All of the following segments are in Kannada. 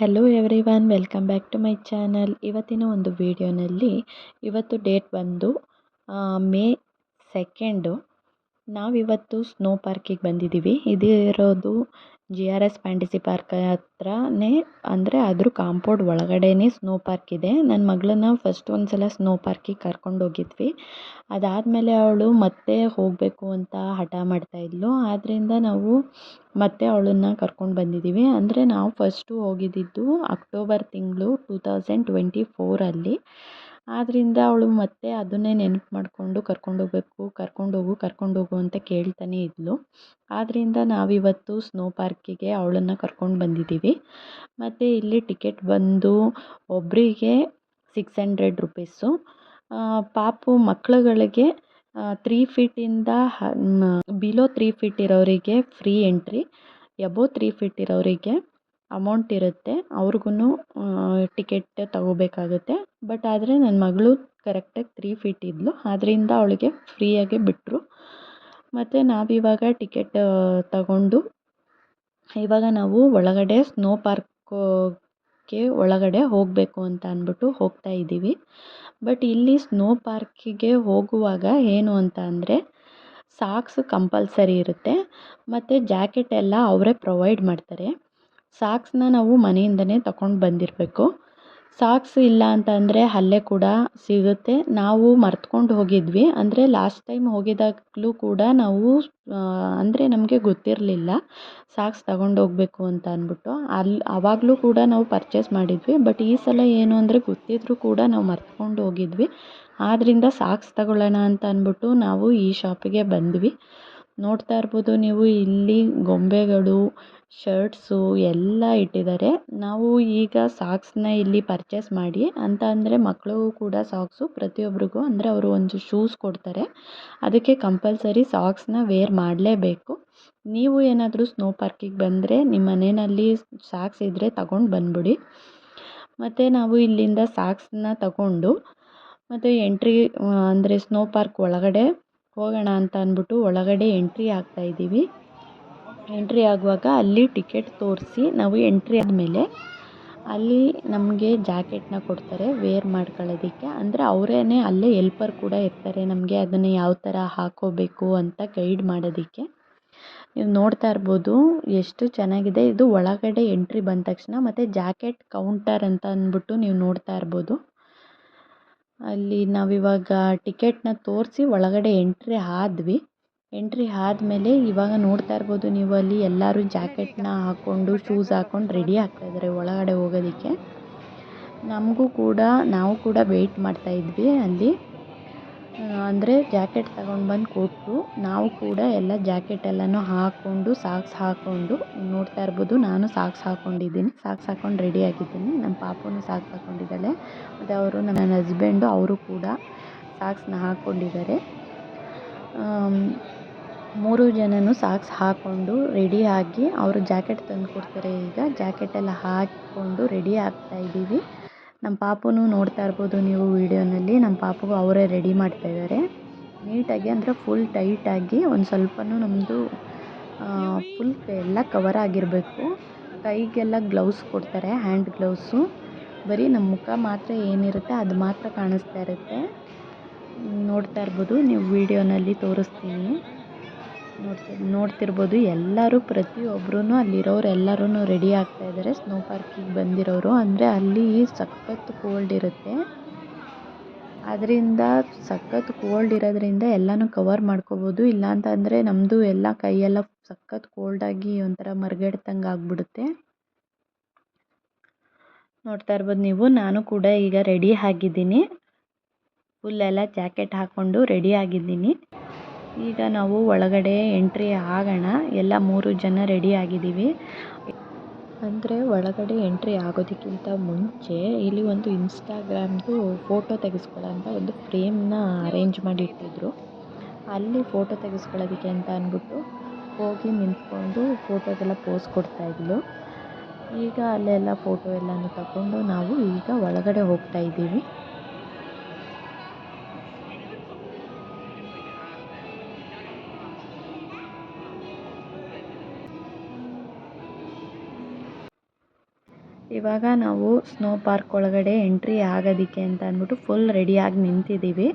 Hello everyone welcome back to my channel ಇವತ್ತಿನ ಒಂದು ವಿಡಿಯೋನಲ್ಲಿ ಇವತ್ತು ಡೇಟ್ ಬಂದು ಮೇ ಸೆಕೆಂಡು ನಾವಿವತ್ತು ಸ್ನೋ ಪಾರ್ಕಿಗೆ ಬಂದಿದ್ದೀವಿ. ಇದಿರೋದು G R S fantasy park ಹತ್ರನೇ, ಅಂದರೆ ಅದ್ರ ಕಾಂಪೌಂಡ್ ಒಳಗಡೆನೇ ಸ್ನೋ ಪಾರ್ಕ್ ಇದೆ. ನನ್ನ ಮಗಳನ್ನ ಫಸ್ಟ್ ಒಂದು ಸಲ ಸ್ನೋ ಪಾರ್ಕಿಗೆ ಕರ್ಕೊಂಡು ಹೋಗಿದ್ವಿ. ಅದಾದಮೇಲೆ ಅವಳು ಮತ್ತೆ ಹೋಗಬೇಕು ಅಂತ ಹಠ ಮಾಡ್ತಾಯಿದ್ಲು ಆದ್ದರಿಂದ ನಾವು ಮತ್ತೆ ಅವಳನ್ನು ಕರ್ಕೊಂಡು ಬಂದಿದ್ದೀವಿ ಅಂದರೆ ನಾವು ಫಸ್ಟು ಹೋಗಿದ್ದಿದ್ದು ಅಕ್ಟೋಬರ್ ತಿಂಗಳು ಟೂ ತೌಸಂಡ್ ಟ್ವೆಂಟಿ ಫೋರಲ್ಲಿ ಆದ್ದರಿಂದ ಅವಳು ಮತ್ತೆ ಅದನ್ನೇ ನೆನಪು ಮಾಡಿಕೊಂಡು ಹೋಗು ಕರ್ಕೊಂಡು ಹೋಗು ಅಂತ ಕೇಳ್ತಾನೆ ಇದ್ಳು ಆದ್ದರಿಂದ ನಾವಿವತ್ತು ಸ್ನೋ ಪಾರ್ಕಿಗೆ ಅವಳನ್ನು ಕರ್ಕೊಂಡು ಬಂದಿದ್ದೀವಿ. ಮತ್ತು ಇಲ್ಲಿ ಟಿಕೆಟ್ ಬಂದು ಒಬ್ಬರಿಗೆ ಸಿಕ್ಸ್ ಹಂಡ್ರೆಡ್ ರುಪೀಸು. ಪಾಪು ಮಕ್ಕಳುಗಳಿಗೆ ತ್ರೀ ಫೀಟಿಂದ ಬಿಲೋ ತ್ರೀ ಫೀಟ್ ಇರೋರಿಗೆ free entry, above three feet ಇರೋರಿಗೆ ಅಮೌಂಟ್ ಇರುತ್ತೆ. ಅವ್ರಿಗೂ ಟಿಕೆಟ್ ತಗೋಬೇಕಾಗುತ್ತೆ. ಬಟ್ ಆದರೆ ನನ್ನ ಮಗಳು ಕರೆಕ್ಟಾಗಿ ತ್ರೀ ಫೀಟ್ ಇದ್ದಳು ಆದ್ದರಿಂದ ಅವಳಿಗೆ ಫ್ರೀಯಾಗೆ ಬಿಟ್ಟರು ಮತ್ತು ನಾವಿವಾಗ ಟಿಕೆಟ್ ತಗೊಂಡು, ಇವಾಗ ನಾವು ಒಳಗಡೆ ಸ್ನೋ ಪಾರ್ಕ್ಗೆ ಒಳಗಡೆ ಹೋಗಬೇಕು ಅಂತ ಅಂದ್ಬಿಟ್ಟು ಹೋಗ್ತಾ ಇದ್ದೀವಿ. ಬಟ್ ಇಲ್ಲಿ ಸ್ನೋ ಪಾರ್ಕಿಗೆ ಹೋಗುವಾಗ ಏನು ಅಂತ ಅಂದರೆ ಸಾಕ್ಸ್ ಕಂಪಲ್ಸರಿ ಇರುತ್ತೆ. ಮತ್ತು ಜಾಕೆಟ್ ಎಲ್ಲ ಅವರೇ ಪ್ರೊವೈಡ್ ಮಾಡ್ತಾರೆ. ಸಾಕ್ಸ್ನ ನಾವು ಮನೆಯಿಂದನೇ ತಗೊಂಡು ಬಂದಿರಬೇಕು. ಸಾಕ್ಸ್ ಇಲ್ಲ ಅಂತ ಅಂದರೆ ಅಲ್ಲೇ ಕೂಡ ಸಿಗುತ್ತೆ. ನಾವು ಮರ್ತ್ಕೊಂಡು ಹೋಗಿದ್ವಿ. ಅಂದರೆ ಲಾಸ್ಟ್ ಟೈಮ್ ಹೋಗಿದ್ದಾಗಲೂ ಕೂಡ ನಾವು ಅಂದರೆ ನಮಗೆ ಗೊತ್ತಿರಲಿಲ್ಲ ಸಾಕ್ಸ್ ತಗೊಂಡು ಹೋಗಬೇಕು ಅಂತ ಅಂದ್ಬಿಟ್ಟು. ಅಲ್ಲಿ ಆವಾಗಲೂ ಕೂಡ ನಾವು ಪರ್ಚೇಸ್ ಮಾಡಿದ್ವಿ. ಬಟ್ ಈ ಸಲ ಏನು ಅಂದರೆ ಗೊತ್ತಿದ್ದರೂ ಕೂಡ ನಾವು ಮರ್ತ್ಕೊಂಡು ಹೋಗಿದ್ವಿ. ಆದ್ದರಿಂದ ಸಾಕ್ಸ್ ತಗೊಳ್ಳೋಣ ಅಂತ ಅಂದ್ಬಿಟ್ಟು ನಾವು ಈ ಶಾಪಿಗೆ ಬಂದ್ವಿ. ನೋಡ್ತಾ ಇರ್ಬೋದು ನೀವು ಇಲ್ಲಿ ಗೊಂಬೆಗಳು ಶರ್ಟ್ಸು ಎಲ್ಲ ಇಟ್ಟಿದ್ದಾರೆ. ನಾವು ಈಗ ಸಾಕ್ಸ್ನ ಇಲ್ಲಿ ಪರ್ಚೇಸ್ ಮಾಡಿ, ಅಂತ ಅಂದರೆ ಮಕ್ಕಳಿಗೂ ಕೂಡ ಸಾಕ್ಸು. ಪ್ರತಿಯೊಬ್ಬರಿಗೂ ಅಂದರೆ ಅವರು ಒಂದು ಶೂಸ್ ಕೊಡ್ತಾರೆ. ಅದಕ್ಕೆ ಕಂಪಲ್ಸರಿ ಸಾಕ್ಸ್ನ ವೇರ್ ಮಾಡಲೇಬೇಕು. ನೀವು ಏನಾದರೂ ಸ್ನೋ ಪಾರ್ಕಿಗೆ ಬಂದರೆ ನಿಮ್ಮ ಮನೆಯಲ್ಲಿ ಸಾಕ್ಸ್ ಇದ್ದರೆ ತಗೊಂಡು ಬಂದ್ಬಿಡಿ. ಮತ್ತು ನಾವು ಇಲ್ಲಿಂದ ಸಾಕ್ಸ್ನ ತಗೊಂಡು, ಮತ್ತು ಎಂಟ್ರಿ ಅಂದರೆ ಸ್ನೋ ಪಾರ್ಕ್ ಒಳಗಡೆ ಹೋಗೋಣ ಅಂತ ಅಂದ್ಬಿಟ್ಟು ಒಳಗಡೆ ಎಂಟ್ರಿ ಆಗ್ತಾಯಿದ್ದೀವಿ ಎಂಟ್ರಿ ಆಗುವಾಗ ಅಲ್ಲಿ ಟಿಕೆಟ್ ತೋರಿಸಿ ನಾವು ಎಂಟ್ರಿ ಆದಮೇಲೆ ಅಲ್ಲಿ ನಮಗೆ ಜಾಕೆಟ್ನ ಕೊಡ್ತಾರೆ ವೇರ್ ಮಾಡ್ಕೊಳ್ಳೋದಕ್ಕೆ. ಅಂದರೆ ಅವರೇ ಅಲ್ಲೇ ಎಲ್ಪರ್ ಕೂಡ ಇರ್ತಾರೆ, ನಮಗೆ ಅದನ್ನು ಯಾವ ಥರ ಹಾಕ್ಕೋಬೇಕು ಅಂತ ಗೈಡ್ ಮಾಡೋದಕ್ಕೆ. ನೀವು ನೋಡ್ತಾ ಇರ್ಬೋದು ಎಷ್ಟು ಚೆನ್ನಾಗಿದೆ. ಇದು ಒಳಗಡೆ ಎಂಟ್ರಿ ಬಂದ ತಕ್ಷಣ ಮತ್ತು ಜಾಕೆಟ್ ಕೌಂಟರ್ ಅಂತ ಅಂದ್ಬಿಟ್ಟು ನೀವು ನೋಡ್ತಾ ಇರ್ಬೋದು. ಅಲ್ಲಿ ನಾವಿವಾಗ ಟಿಕೆಟ್ನ ತೋರಿಸಿ ಒಳಗಡೆ ಎಂಟ್ರಿ ಆದ್ವಿ. ಎಂಟ್ರಿ ಆದ್ಮೇಲೆ ಇವಾಗ ನೋಡ್ತಾ ಇರ್ಬೋದು ನೀವು ಅಲ್ಲಿ ಎಲ್ಲರೂ ಜಾಕೆಟ್ನ ಹಾಕ್ಕೊಂಡು ಶೂಸ್ ಹಾಕ್ಕೊಂಡು ರೆಡಿ ಆಗ್ತಾಯಿದ್ದಾರೆ ಒಳಗಡೆ ಹೋಗೋದಕ್ಕೆ. ನಮಗೂ ಕೂಡ, ನಾವು ಕೂಡ ವೆಯ್ಟ್ ಮಾಡ್ತಾಯಿದ್ವಿ ಅಲ್ಲಿ. ಅಂದರೆ ಜಾಕೆಟ್ ತಗೊಂಡು ಬಂದು ಕೊಟ್ಟು ನಾವು ಕೂಡ ಎಲ್ಲ ಜಾಕೆಟ್ ಎಲ್ಲನೂ ಹಾಕ್ಕೊಂಡು ಸಾಕ್ಸ್ ಹಾಕ್ಕೊಂಡು ನೋಡ್ತಾ ಇರ್ಬೋದು, ನಾನು ಸಾಕ್ಸ್ ಹಾಕ್ಕೊಂಡಿದ್ದೀನಿ ಸಾಕ್ಸ್ ಹಾಕ್ಕೊಂಡು ರೆಡಿ ಆಗಿದ್ದೀನಿ. ನಮ್ಮ ಪಾಪುನೂ ಸಾಕ್ಸ್ ಹಾಕ್ಕೊಂಡಿದ್ದಾಳೆ ಮತ್ತು ಅವರು ನನ್ನ ಹಸ್ಬೆಂಡು ಅವರು ಕೂಡ ಸಾಕ್ಸ್ನ ಹಾಕ್ಕೊಂಡಿದ್ದಾರೆ ಮೂರು ಜನನೂ ಸಾಕ್ಸ್ ಹಾಕ್ಕೊಂಡು ರೆಡಿಯಾಗಿ ಅವರು ಜಾಕೆಟ್ ತಂದು ಕೊಡ್ತಾರೆ ಈಗ. ಜಾಕೆಟೆಲ್ಲ ಹಾಕಿಕೊಂಡು ರೆಡಿ ಆಗ್ತಾ ಇದ್ದೀವಿ. ನಮ್ಮ ಪಾಪುನೂ ನೋಡ್ತಾ ಇರ್ಬೋದು ನೀವು ವೀಡಿಯೋನಲ್ಲಿ. ನಮ್ಮ ಪಾಪುಗೂ ಅವರೇ ರೆಡಿ ಮಾಡ್ತಾ ಇದ್ದಾರೆ. ನೀಟಾಗಿ ಅಂದರೆ ಫುಲ್ ಟೈಟಾಗಿ ಒಂದು ಸ್ವಲ್ಪನೂ ನಮ್ಮದು ಫುಲ್ ಎಲ್ಲ ಕವರ್ ಆಗಿರಬೇಕು. ಕೈಗೆಲ್ಲ ಗ್ಲೌಸ್ ಕೊಡ್ತಾರೆ ಹ್ಯಾಂಡ್ ಗ್ಲೌಸು ಬರೀ ನಮ್ಮ ಮುಖ ಮಾತ್ರ ಏನಿರುತ್ತೆ ಅದು ಮಾತ್ರ ಕಾಣಿಸ್ತಾ ಇರುತ್ತೆ. ನೋಡ್ತಾ ಇರ್ಬೋದು, ನೀವು ವೀಡಿಯೋನಲ್ಲಿ ತೋರಿಸ್ತೀನಿ. ನೋಡ್ತಿ, ನೋಡ್ತಿರ್ಬೋದು. ಎಲ್ಲರೂ ಪ್ರತಿಯೊಬ್ರೂ ಅಲ್ಲಿರೋರು ಎಲ್ಲರೂ ರೆಡಿ ಆಗ್ತಾ ಇದ್ದಾರೆ ಸ್ನೋ ಪಾರ್ಕಿಗೆ ಬಂದಿರೋರು. ಅಂದರೆ ಅಲ್ಲಿ ಸಖತ್ ಕೋಲ್ಡ್ ಇರುತ್ತೆ. ಅದರಿಂದ ಸಖತ್ ಕೋಲ್ಡ್ ಇರೋದ್ರಿಂದ ಎಲ್ಲನೂ ಕವರ್ ಮಾಡ್ಕೋಬೋದು. ಇಲ್ಲ ಅಂತಂದರೆ ನಮ್ಮದು ಎಲ್ಲ ಕೈಯೆಲ್ಲ ಸಖತ್ ಕೋಲ್ಡಾಗಿ ಒಂಥರ ಮರ್ಗೆಡ್ತಂಗೆ ಆಗಿಬಿಡುತ್ತೆ. ನೋಡ್ತಾ ಇರ್ಬೋದು ನೀವು. ನಾನು ಕೂಡ ಈಗ ರೆಡಿ ಆಗಿದ್ದೀನಿ. ಫುಲ್ ಎಲ್ಲ ಜಾಕೆಟ್ ಹಾಕ್ಕೊಂಡು ರೆಡಿ ಆಗಿದ್ದೀನಿ. ಈಗ ನಾವು ಒಳಗಡೆ ಎಂಟ್ರಿ ಆಗೋಣ. ಎಲ್ಲ ಮೂರು ಜನ ರೆಡಿ ಆಗಿದ್ದೀವಿ. ಅಂದರೆ ಒಳಗಡೆ ಎಂಟ್ರಿ ಆಗೋದಕ್ಕಿಂತ ಮುಂಚೆ ಇಲ್ಲಿ ಒಂದು ಇನ್ಸ್ಟಾಗ್ರಾಮ್ದು ಫೋಟೋ ತೆಗೆಸ್ಕೊಳ್ಳೋಂಥ ಒಂದು ಫ್ರೇಮ್ನ ಅರೇಂಜ್ ಮಾಡಿ ಇಟ್ಟಿದ್ರು ಅಲ್ಲಿ ಫೋಟೋ ತೆಗೆಸ್ಕೊಳ್ಳೋದಕ್ಕೆ ಅಂತ ಅಂದ್ಬಿಟ್ಟು ಹೋಗಿ ನಿಂತ್ಕೊಂಡು ಫೋಟೋಗೆಲ್ಲ ಪೋಸ್ ಕೊಡ್ತಾಯಿದ್ಲು ಈಗ ಅಲ್ಲೆಲ್ಲ ಫೋಟೋ ಎಲ್ಲನೂ ತಗೊಂಡು ನಾವು ಈಗ ಒಳಗಡೆ ಹೋಗ್ತಾ ಇದ್ದೀವಿ. ಇವಾಗ ನಾವು ಸ್ನೋ ಪಾರ್ಕ್ ಒಳಗಡೆ ಎಂಟ್ರಿ ಆಗೋದಕ್ಕೆ ಅಂತ ಅಂದ್ಬಿಟ್ಟು ಫುಲ್ ರೆಡಿಯಾಗಿ ನಿಂತಿದ್ದೀವಿ.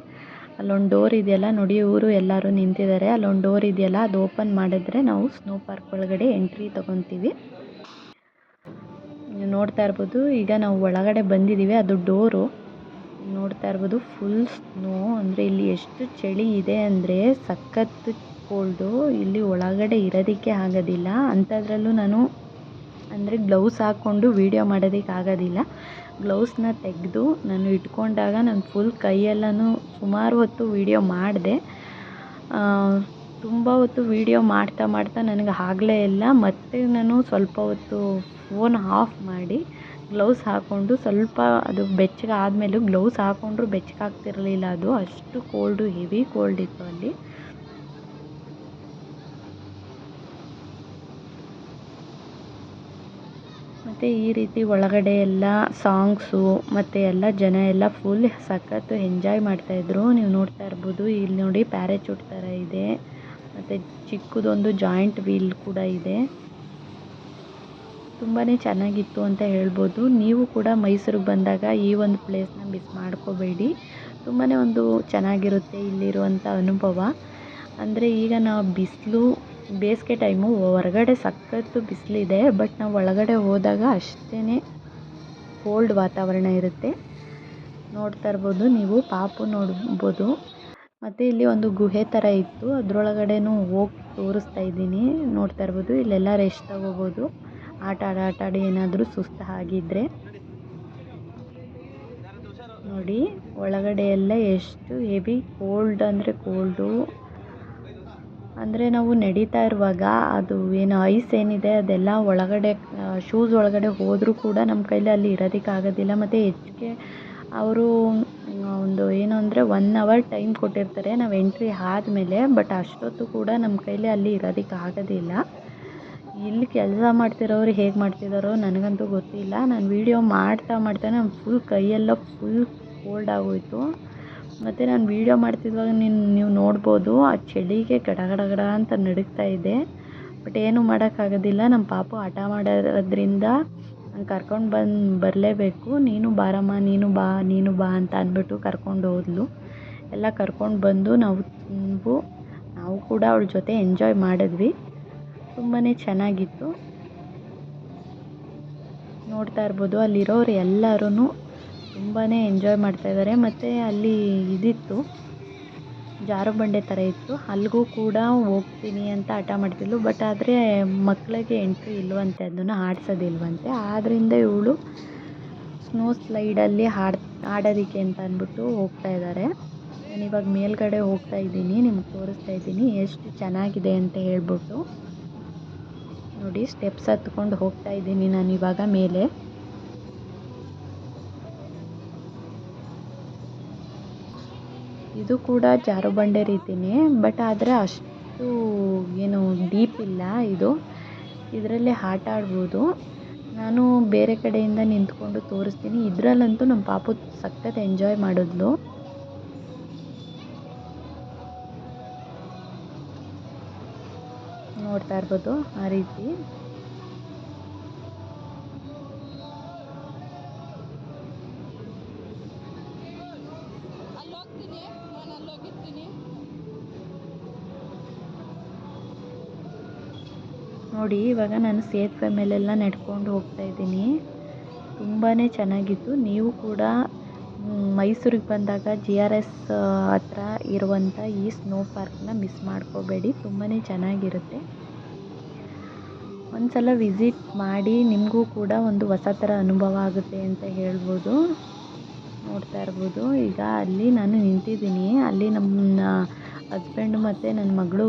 ಅಲ್ಲೊಂದು ಡೋರ್ ಇದೆಯಲ್ಲ, ನೋಡಿ ಇವರು ಎಲ್ಲರೂ ನಿಂತಿದ್ದಾರೆ. ಅಲ್ಲೊಂದು ಡೋರ್ ಇದೆಯಲ್ಲ, ಅದು ಓಪನ್ ಮಾಡಿದ್ರೆ ನಾವು ಸ್ನೋ ಪಾರ್ಕ್ ಒಳಗಡೆ ಎಂಟ್ರಿ ತಗೊತೀವಿ. ನೋಡ್ತಾ ಇರ್ಬೋದು, ಈಗ ನಾವು ಒಳಗಡೆ ಬಂದಿದ್ದೀವಿ, ಅದು ಡೋರು ನೋಡ್ತಾ ಇರ್ಬೋದು ಫುಲ್ ಸ್ನೋ ಅಂದರೆ ಇಲ್ಲಿ ಎಷ್ಟು ಚಳಿ ಇದೆ ಅಂದರೆ ಸಖತ್ ಕೋಲ್ಡು ಇಲ್ಲಿ ಒಳಗಡೆ ಇರೋದಕ್ಕೆ ಆಗೋದಿಲ್ಲ. ಅಂಥದ್ರಲ್ಲೂ ನಾನು ಅಂದರೆ ಗ್ಲೌಸ್ ಹಾಕ್ಕೊಂಡು ವೀಡಿಯೋ ಮಾಡೋದಕ್ಕೆ ಆಗೋದಿಲ್ಲ. ಗ್ಲೌಸ್ನ ತೆಗೆದು ನಾನು ಇಟ್ಕೊಂಡಾಗ ನಾನು ಫುಲ್ ಕೈಯೆಲ್ಲನೂ ಸುಮಾರು ಹೊತ್ತು ವೀಡಿಯೋ ಮಾಡಿದೆ. ತುಂಬ ಹೊತ್ತು ವೀಡಿಯೋ ಮಾಡ್ತಾ ಮಾಡ್ತಾ ನನಗೆ ಆಗಲೇ ಇಲ್ಲ. ಮತ್ತೆ ನಾನು ಸ್ವಲ್ಪ ಹೊತ್ತು ಫೋನ್ ಆಫ್ ಮಾಡಿ ಗ್ಲೌಸ್ ಹಾಕ್ಕೊಂಡು ಸ್ವಲ್ಪ ಅದು ಬೆಚ್ಚಗೆ ಆದಮೇಲೂ ಗ್ಲೌಸ್ ಹಾಕ್ಕೊಂಡ್ರೂ ಬೆಚ್ಚಗಾಗ್ತಿರಲಿಲ್ಲ ಅದು. ಅಷ್ಟು ಕೋಲ್ಡು ಹೆವಿ ಕೋಲ್ಡ್ ಇತ್ತು ಅಲ್ಲಿ. ಮತ್ತು ಈ ರೀತಿ ಒಳಗಡೆ ಎಲ್ಲ ಸಾಂಗ್ಸು ಮತ್ತು ಎಲ್ಲ ಜನ ಎಲ್ಲ ಫುಲ್ ಸಖತ್ತು ಎಂಜಾಯ್ ಮಾಡ್ತಾಯಿದ್ರು ನೀವು ನೋಡ್ತಾ ಇರ್ಬೋದು, ಇಲ್ಲಿ ನೋಡಿ ಪ್ಯಾರಚೂಟ್ ಥರ ಇದೆ. ಮತ್ತು ಚಿಕ್ಕದೊಂದು ಜಾಯಿಂಟ್ ವೀಲ್ ಕೂಡ ಇದೆ. ತುಂಬಾ ಚೆನ್ನಾಗಿತ್ತು ಅಂತ ಹೇಳ್ಬೋದು. ನೀವು ಕೂಡ ಮೈಸೂರಿಗೆ ಬಂದಾಗ ಈ ಒಂದು ಪ್ಲೇಸ್ನ ಮಿಸ್ ಮಾಡ್ಕೋಬೇಡಿ. ತುಂಬಾ ಒಂದು ಚೆನ್ನಾಗಿರುತ್ತೆ ಇಲ್ಲಿರುವಂಥ ಅನುಭವ. ಅಂದರೆ ಈಗ ನಾವು ಬಿಸಿಲು ಬೇಸಿಗೆ ಟೈಮು ಹೊರಗಡೆ ಸಖತ್ತು ಬಿಸಿಲಿದೆ, ಬಟ್ ನಾವು ಒಳಗಡೆ ಹೋದಾಗ ಅಷ್ಟೇ ಕೋಲ್ಡ್ ವಾತಾವರಣ ಇರುತ್ತೆ. ನೋಡ್ತಾ ಇರ್ಬೋದು, ನೀವು ಪಾಪು ನೋಡ್ಬೋದು. ಮತ್ತು ಇಲ್ಲಿ ಒಂದು ಗುಹೆ ಥರ ಇತ್ತು. ಅದರೊಳಗಡೆನೂ ಹೋಗಿ ತೋರಿಸ್ತಾ ಇದ್ದೀನಿ. ನೋಡ್ತಾ ಇರ್ಬೋದು, ಇಲ್ಲೆಲ್ಲ ರೆಸ್ಟ್ ತಗೋಬೋದು. ಆಟ ಆಡ, ಆಟ ಆಡಿ ಏನಾದರೂ ಸುಸ್ತು ಆಗಿದ್ದರೆ ನೋಡಿ, ಒಳಗಡೆ ಎಲ್ಲ ಎಷ್ಟು ಹೆವಿ ಕೋಲ್ಡ್ ಅಂದರೆ ಕೋಲ್ಡು ಅಂದರೆ ನಾವು ನಡೀತಾ ಇರುವಾಗ ಅದು ಏನು ಐಸ್ ಏನಿದೆ ಅದೆಲ್ಲ ಒಳಗಡೆ ಶೂಸ್ ಒಳಗಡೆ ಹೋದರೂ ಕೂಡ ನಮ್ಮ ಕೈಲಿ ಅಲ್ಲಿ ಇರೋದಕ್ಕೆ ಆಗೋದಿಲ್ಲ. ಮತ್ತು ಹೆಚ್ಚಿಗೆ ಅವರು ಒಂದು ಏನು ಅಂದರೆ ಒನ್ ಅವರ್ ಟೈಮ್ ಕೊಟ್ಟಿರ್ತಾರೆ. ನಾವು ಎಂಟ್ರಿ ಆದ್ಮೇಲೆ ಬಟ್ ಅಷ್ಟೊತ್ತು ಕೂಡ ನಮ್ಮ ಕೈಲಿ ಅಲ್ಲಿ ಇರೋದಕ್ಕೆ ಆಗೋದಿಲ್ಲ. ಇಲ್ಲಿ ಕೆಲಸ ಮಾಡ್ತಿರೋರು ಹೇಗೆ ಮಾಡ್ತಿದ್ದಾರೋ ನನಗಂತೂ ಗೊತ್ತಿಲ್ಲ. ನಾನು ವೀಡಿಯೋ ಮಾಡ್ತಾ ಮಾಡ್ತಾ ನಾನು ಫುಲ್ ಕೈಯೆಲ್ಲ ಫುಲ್ ಕೋಲ್ಡ್ ಆಗೋಯಿತು. ಮತ್ತು ನಾನು ವೀಡಿಯೋ ಮಾಡ್ತಿರುವಾಗ ನೀನು, ನೀವು ನೋಡ್ಬೋದು, ಆ ಚಳಿಗೆ ಗಡ ಗಡ ಗಡ ಅಂತ ನಡುಗ್ತಾ ಇದೆ. ಬಟ್ ಏನೂ ಮಾಡೋಕ್ಕಾಗೋದಿಲ್ಲ ನಮ್ಮ ಪಾಪು ಹಠ ಮಾಡೋದ್ರಿಂದ ನಾನು ಕರ್ಕೊಂಡು ಬಂದು, ಬರಲೇಬೇಕು. ನೀನು ಬಾರಮ್ಮ, ನೀನು ಬಾ ನೀನು ಬಾ ಅಂತ ಅಂದ್ಬಿಟ್ಟು ಕರ್ಕೊಂಡು ಹೋದ್ಲು. ಎಲ್ಲ ಕರ್ಕೊಂಡು ಬಂದು ನಾವು ನಾವು ನಾವು ಕೂಡ ಅವಳ ಜೊತೆ ಎಂಜಾಯ್ ಮಾಡಿದ್ವಿ. ತುಂಬಾ ಚೆನ್ನಾಗಿತ್ತು. ನೋಡ್ತಾ ಇರ್ಬೋದು. ಅಲ್ಲಿರೋರು ಎಲ್ಲರೂ ತುಂಬಾ ಎಂಜಾಯ್ ಮಾಡ್ತಾಯಿದ್ದಾರೆ ಮತ್ತು ಅಲ್ಲಿ ಇದಿತ್ತು, ಜಾರುಬಂಡೆ ಥರ ಇತ್ತು. ಅಲ್ಲಿಗೂ ಕೂಡ ಹೋಗ್ತೀನಿ ಅಂತ ಹಠ ಮಾಡ್ತಿದ್ಳು ಬಟ್ ಆದರೆ ಮಕ್ಕಳಿಗೆ ಎಂಟ್ರಿ ಇಲ್ವಂತೆ, ಅದನ್ನು ಆಡ್ಸೋದಿಲ್ವಂತೆ. ಆದ್ದರಿಂದ ಇವಳು ಸ್ನೋ ಸ್ಲೈಡಲ್ಲಿ ಹಾಡ್ ಆಡೋದಕ್ಕೆ ಅಂತ ಅಂದ್ಬಿಟ್ಟು ಹೋಗ್ತಾ ಇದ್ದಾರೆ ನಾನು ಇವಾಗ ಮೇಲ್ಗಡೆ ಹೋಗ್ತಾ ಇದ್ದೀನಿ, ನಿಮ್ಗೆ ತೋರಿಸ್ತಾ ಇದ್ದೀನಿ. ಎಷ್ಟು ಚೆನ್ನಾಗಿದೆ ಅಂತ ಹೇಳ್ಬಿಟ್ಟು. ನೋಡಿ ಸ್ಟೆಪ್ಸ್ ಹತ್ಕೊಂಡು ಹೋಗ್ತಾ ಇದ್ದೀನಿ ನಾನು ಇವಾಗ ಮೇಲೆ. ಇದು ಕೂಡ ಜಾರುಬಂಡೆ ರೀತಿಯೇ ಬಟ್ ಆದರೆ ಅಷ್ಟು ಏನು ಡೀಪ್ ಇಲ್ಲ ಇದು. ಇದರಲ್ಲಿ ಆಟ ಆಡ್ಬೋದು. ನಾನು ಬೇರೆ ಕಡೆಯಿಂದ ನಿಂತ್ಕೊಂಡು ತೋರಿಸ್ತೀನಿ. ಇದರಲ್ಲಂತೂ ನಮ್ಮ ಪಾಪು ಸಖತ್ ಎಂಜಾಯ್ ಮಾಡಿದ್ಲು. ನೋಡ್ತಾ ಇರ್ಬೋದು ಆ ರೀತಿ. ನೋಡಿ, ಇವಾಗ ನಾನು ಸೇತುವೆ ಮೇಲೆಲ್ಲ ನಡ್ಕೊಂಡು ಹೋಗ್ತಾ ಇದ್ದೀನಿ. ತುಂಬಾ ಚೆನ್ನಾಗಿತ್ತು. ನೀವು ಕೂಡ ಮೈಸೂರಿಗೆ ಬಂದಾಗ ಜಿ ಆರ್ ಎಸ್ ಹತ್ರ ಇರುವಂಥ ಈ ಸ್ನೋ ಪಾರ್ಕ್ನ ಮಿಸ್ ಮಾಡ್ಕೋಬೇಡಿ. ತುಂಬಾ ಚೆನ್ನಾಗಿರುತ್ತೆ. ಒಂದು ಸಲ ವಿಸಿಟ್ ಮಾಡಿ ನಿಮಗೂ ಕೂಡ ಒಂದು ಹೊಸ ಥರ ಅನುಭವ ಆಗುತ್ತೆ ಅಂತ ಹೇಳ್ಬೋದು. ನೋಡ್ತಾ ಇರ್ಬೋದು. ಈಗ ಅಲ್ಲಿ ನಾನು ನಿಂತಿದ್ದೀನಿ. ಅಲ್ಲಿ ನಮ್ಮ ಹಸ್ಬೆಂಡು ಮತ್ತು ನನ್ನ ಮಗಳು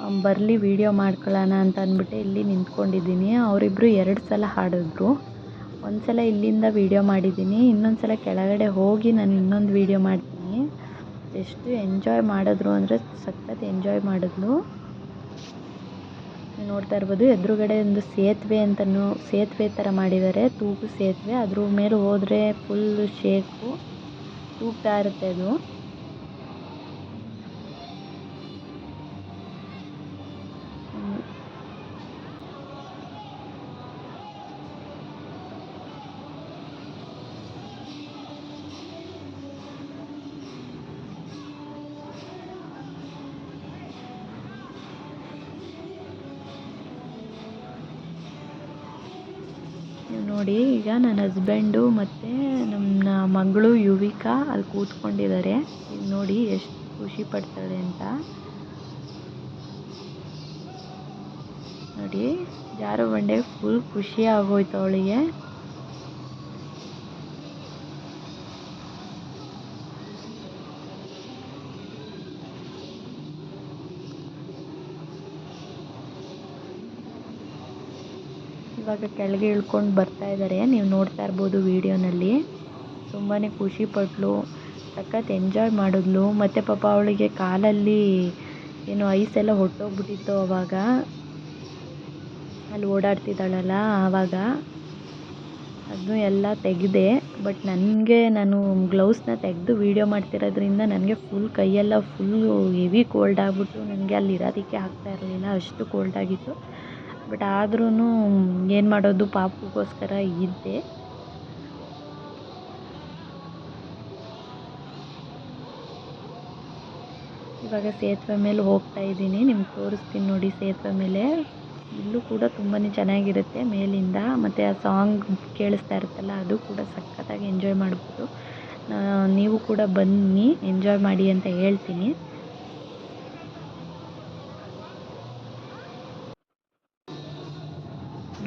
ಬರಲಿ ವೀಡಿಯೋ ಮಾಡ್ಕೊಳ್ಳೋಣ ಅಂತ ಅಂದ್ಬಿಟ್ಟು ಇಲ್ಲಿ ನಿಂತ್ಕೊಂಡಿದ್ದೀನಿ. ಅವರಿಬ್ಬರು ಎರಡು ಸಲ ಹಾಡಿದ್ರು. ಒಂದು ಸಲ ಇಲ್ಲಿಂದ ವೀಡಿಯೋ ಮಾಡಿದ್ದೀನಿ. ಇನ್ನೊಂದು ಸಲ ಕೆಳಗಡೆ ಹೋಗಿ ನಾನು ಇನ್ನೊಂದು ವೀಡಿಯೋ ಮಾಡ್ತೀನಿ. ಎಷ್ಟು ಎಂಜಾಯ್ ಮಾಡಿದ್ರು ಅಂದರೆ ಸಖತ್ ಎಂಜಾಯ್ ಮಾಡಿದ್ಲು. ನೋಡ್ತಾ ಇರ್ಬೋದು, ಎದುರುಗಡೆ ಒಂದು ಸೇತುವೆ ಅಂತಲೂ ಸೇತುವೆ ಥರ ಮಾಡಿದ್ದಾರೆ. ತೂಗು ಸೇತುವೆ. ಅದ್ರ ಮೇಲೆ ಹೋದರೆ ಫುಲ್ ಶೇಕು ತೂಗ್ತಾ ಇರುತ್ತೆ ಅದು. ನೋಡಿ, ಈಗ ನನ್ನ ಹಸ್ಬೆಂಡು ಮತ್ತು ನಮ್ಮ ಮಗಳು ಯುವಿಕಾ ಅಲ್ಲಿ ಕೂತ್ಕೊಂಡಿದ್ದಾರೆ. ಈಗ ನೋಡಿ ಎಷ್ಟು ಖುಷಿ ಪಡ್ತಾಳೆ ಅಂತ. ನೋಡಿ ಜಾರು ಬಂಡೆ ಫುಲ್ ಖುಷಿ ಆಗೋಯ್ತು ಅವಳಿಗೆ. ಇವಾಗ ಕೆಳಗೆ ಇಳ್ಕೊಂಡು ಬರ್ತಾ ಇದ್ದಾರೆ ನೀವು ನೋಡ್ತಾ ಇರ್ಬೋದು ವಿಡಿಯೋನಲ್ಲಿ. ತುಂಬಾ ಖುಷಿ ಸಖತ್ ಎಂಜಾಯ್ ಮಾಡಿದ್ಲು. ಮತ್ತು ಪಾಪ ಅವಳಿಗೆ ಕಾಲಲ್ಲಿ ಏನು ಐಸ್ ಎಲ್ಲ ಹೊಟ್ಟೋಗ್ಬಿಟ್ಟಿತ್ತು ಅವಾಗ. ಅಲ್ಲಿ ಓಡಾಡ್ತಿದ್ದಾಳಲ್ಲ ಆವಾಗ. ಅದನ್ನು ಎಲ್ಲ ತೆಗೆದೆ. ಬಟ್ ನನಗೆ ನಾನು ಗ್ಲೌಸ್ನ ತೆಗೆದು ವೀಡಿಯೋ ಮಾಡ್ತಿರೋದ್ರಿಂದ ನನಗೆ ಫುಲ್ ಕೈಯೆಲ್ಲ ಫುಲ್ಲು ಹೆವಿ ಕೋಲ್ಡ್ ಆಗಿಬಿಟ್ಟು ನನಗೆ ಅಲ್ಲಿ ಇರೋದಕ್ಕೆ ಆಗ್ತಾ ಇರಲಿಲ್ಲ. ಅಷ್ಟು ಕೋಲ್ಡ್ ಆಗಿತ್ತು. ಬಟ್ ಆದ್ರೂ ಏನು ಮಾಡೋದು ಪಾಪಗೋಸ್ಕರ ಇದ್ದೆ. ಇವಾಗ ಸೇತುವೆ ಮೇಲೆ ಹೋಗ್ತಾ ಇದ್ದೀನಿ. ನಿಮ್ಗೆ ತೋರಿಸ್ತೀನಿ ನೋಡಿ ಸೇತುವೆ ಮೇಲೆ. ಇಲ್ಲೂ ಕೂಡ ತುಂಬಾ ಚೆನ್ನಾಗಿರುತ್ತೆ ಮೇಲಿಂದ. ಮತ್ತು ಆ ಸಾಂಗ್ ಕೇಳಿಸ್ತಾ ಇರುತ್ತಲ್ಲ, ಅದು ಕೂಡ ಸಖತ್ತಾಗಿ ಎಂಜಾಯ್ ಮಾಡ್ಬೋದು. ನೀವು ಕೂಡ ಬನ್ನಿ ಎಂಜಾಯ್ ಮಾಡಿ ಅಂತ ಹೇಳ್ತೀನಿ.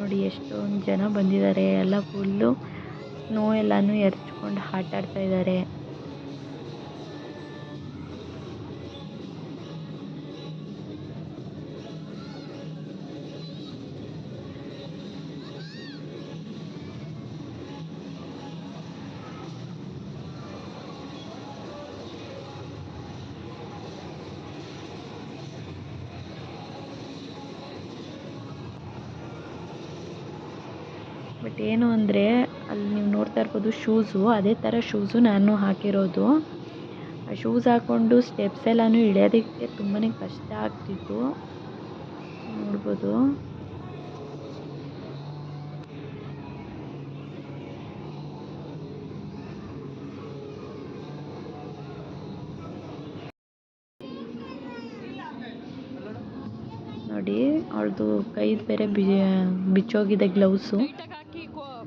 ನೋಡಿ ಎಷ್ಟೊಂದು ಜನ ಬಂದಿದ್ದಾರೆ. ಎಲ್ಲ ಫುಲ್ಲು ಸ್ನೋ ಎಲ್ಲಾನು ಎರಚ್ಕೊಂಡು ಆಟ ಆಡ್ತಾ ಇದ್ದಾರೆ. ಏನು ಅಂದರೆ ಅಲ್ಲಿ ನೀವು ನೋಡ್ತಾ ಇರ್ಬೋದು ಶೂಸು ಅದೇ ಥರ ಶೂಸು ನಾನು ಹಾಕಿರೋದು. ಆ ಶೂಸ್ ಹಾಕ್ಕೊಂಡು ಸ್ಟೆಪ್ಸ್ ಎಲ್ಲನೂ ಇಳಿಯೋದಕ್ಕೆ ತುಂಬಾ ಕಷ್ಟ ಆಗ್ತಿತ್ತು. ನೋಡ್ಬೋದು. ನೋಡಿ ಅವಳದು ಕೈದು ಬೇರೆ ಬಿಚ್ಚೋಗಿದೆ ಗ್ಲೌಸು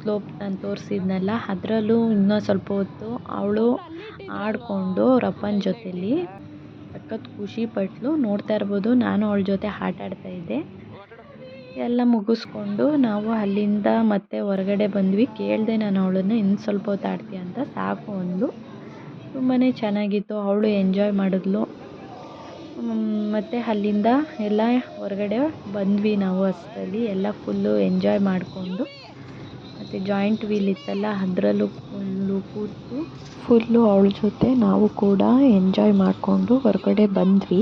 ಸ್ಲೋಪ್ ನಾನು ತೋರಿಸಿದ್ನಲ್ಲ, ಅದರಲ್ಲೂ ಇನ್ನೂ ಸ್ವಲ್ಪ ಹೊತ್ತು ಅವಳು ಆಡಿಕೊಂಡು ರಪ್ಪನ್ ಜೊತೆಲಿ ಸಖತ್ ಖುಷಿ ಪಟ್ಲು. ನೋಡ್ತಾ ಇರ್ಬೋದು, ನಾನು ಅವಳ ಜೊತೆ ಆಟ ಆಡ್ತಾ ಇದ್ದೆ. ಎಲ್ಲ ಮುಗಿಸ್ಕೊಂಡು ನಾವು ಅಲ್ಲಿಂದ ಮತ್ತೆ ಹೊರಗಡೆ ಬಂದ್ವಿ. ಕೇಳಿದೆ ನಾನು ಅವಳನ್ನು, ಇನ್ನು ಸ್ವಲ್ಪ ಹೊತ್ತು ಆಡ್ತೀಯ ಅಂತ. ಸಾಕು ಒಂದು ತುಂಬಾ ಚೆನ್ನಾಗಿತ್ತು. ಅವಳು ಎಂಜಾಯ್ ಮಾಡಿದ್ಲು. ಮತ್ತು ಅಲ್ಲಿಂದ ಎಲ್ಲ ಹೊರಗಡೆ ಬಂದ್ವಿ ನಾವು ಅಷ್ಟರಲ್ಲಿ ಎಲ್ಲ ಫುಲ್ಲು ಎಂಜಾಯ್ ಮಾಡಿಕೊಂಡು. ಮತ್ತು ಜಾಯಿಂಟ್ ವೀಲ್ ಇತ್ತಲ್ಲ, ಅದರಲ್ಲೂ ಕೂತು, ಫುಲ್ಲು ಅವಳ ಜೊತೆ ನಾವು ಕೂಡ ಎಂಜಾಯ್ ಮಾಡಿಕೊಂಡು ಹೊರಗಡೆ ಬಂದ್ವಿ.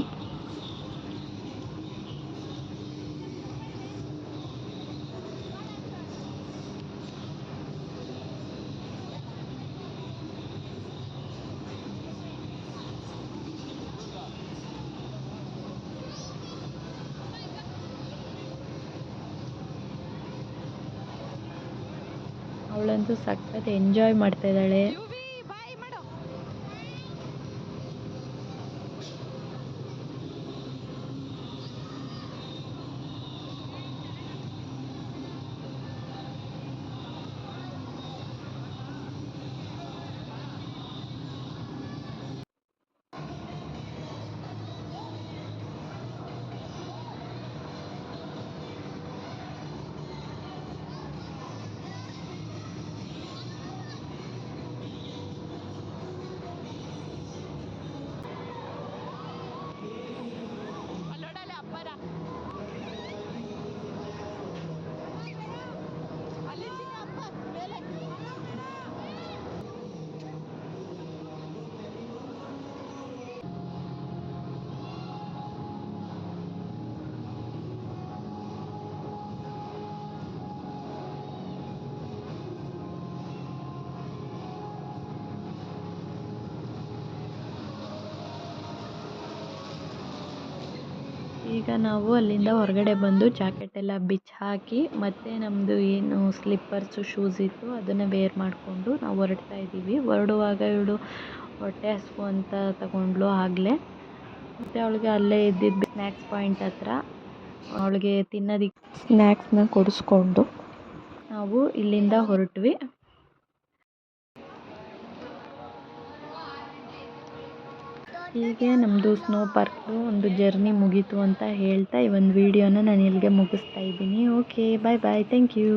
ಅವಳಂತೂ ಸಖತ್ ಎಂಜಾಯ್ ಮಾಡ್ತಾ ಇದ್ದಾಳೆ. ಈಗ ನಾವು ಅಲ್ಲಿಂದ ಹೊರಗಡೆ ಬಂದು ಜಾಕೆಟ್ ಎಲ್ಲ ಬಿಚ್ಚಿ ಹಾಕಿ ಮತ್ತೆ ನಮ್ಮದು ಏನು ಸ್ಲಿಪ್ಪರ್ಸು ಶೂಸ್ ಇತ್ತು ಅದನ್ನು ವೇರ್ ಮಾಡಿಕೊಂಡು ನಾವು ಹೊರಡ್ತಾ ಇದ್ದೀವಿ. ಹೊರಡುವಾಗ ಇವಳು ಹೊಟ್ಟೆ ಹಸಿವು ಅಂತ ತಗೊಂಡ್ಳು ಆಗಲೇ. ಮತ್ತು ಅವಳಿಗೆ ಅಲ್ಲೇ ಇದ್ದಿದ್ದು ಸ್ನ್ಯಾಕ್ಸ್ ಪಾಯಿಂಟ್ ಹತ್ರ ಅವಳಿಗೆ ತಿನ್ನೋದಿಕ್ಕೆ ಸ್ನ್ಯಾಕ್ಸ್ನ ಕೊಡಿಸ್ಕೊಂಡು ನಾವು ಇಲ್ಲಿಂದ ಹೊರಟ್ವಿ. ಹೀಗೆ ನಮ್ಮದು ಸ್ನೋ ಪಾರ್ಕ್ದು ಒಂದು ಜರ್ನಿ ಮುಗೀತು ಅಂತ ಹೇಳ್ತಾ ಈ ಒಂದು ವಿಡಿಯೋನ ನಾನು ಇಲ್ಲಿಗೆ ಮುಗಿಸ್ತಾ ಇದ್ದೀನಿ. Okay bye bye thank you